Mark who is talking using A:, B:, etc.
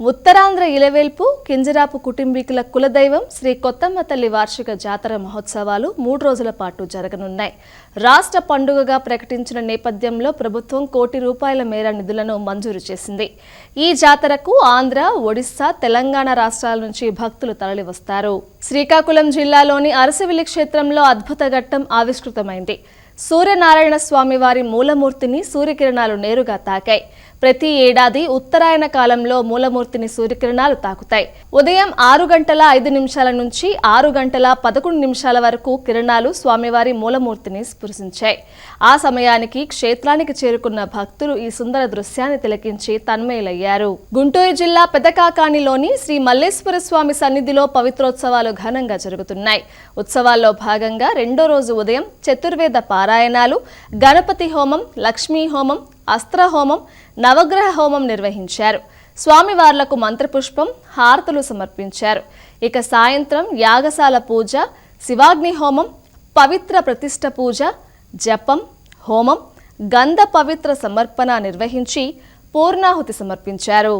A: ఉత్తరాంధ్ర ఇలవేల్పు కింజరాపు కుటుంబీకుల కులదైవం శ్రీ కొత్తమ్మ తల్లి వార్షిక జాతర మహోత్సవాలు మూడు రోజుల పాటు జరగనున్నాయి. రాష్ట్ర పండుగగా ప్రకటించిన నేపథ్యంలో ప్రభుత్వం కోటి రూపాయల మేర నిధులను మంజూరు చేసింది. ఈ జాతరకు ఆంధ్ర ఒడిశా తెలంగాణ రాష్ట్రాల నుంచి భక్తులు తరలివస్తారు. శ్రీకాకుళం జిల్లాలోని అరసవిల్లి క్షేత్రంలో అద్భుత ఘట్టం ఆవిష్కృతమైంది. సూర్యనారాయణ స్వామి వారి మూలమూర్తిని సూర్యకిరణాలు నేరుగా తాకాయి. ప్రతి ఏడాది ఉత్తరాయణ కాలంలో మూలమూర్తిని సూర్యకిరణాలు తాకుతాయి. ఉదయం ఆరు గంటల ఐదు నిమిషాల నుంచి ఆరు గంటల పదకొండు నిమిషాల వరకు కిరణాలు స్వామివారి మూలమూర్తిని స్పృశించాయి. ఆ సమయానికి క్షేత్రానికి చేరుకున్న భక్తులు ఈ సుందర దృశ్యాన్ని తిలకించి తన్మయులయ్యారు. గుంటూరు జిల్లా పెదకాకాణిలోని శ్రీ మల్లేశ్వర స్వామి సన్నిధిలో పవిత్రోత్సవాలు ఘనంగా జరుగుతున్నాయి. ఉత్సవాల్లో భాగంగా రెండో రోజు ఉదయం చతుర్వేద పారాయణాలు గణపతి హోమం లక్ష్మీ హోమం అస్త్ర హోమం నవగ్రహ హోమం నిర్వహించారు. స్వామివార్లకు మంత్రపుష్పం హారతులు సమర్పించారు. ఇక సాయంత్రం యాగశాల పూజ శివాగ్ని హోమం పవిత్ర ప్రతిష్ఠ పూజ జపం హోమం గంధ పవిత్ర సమర్పణ నిర్వహించి పూర్ణాహుతి సమర్పించారు.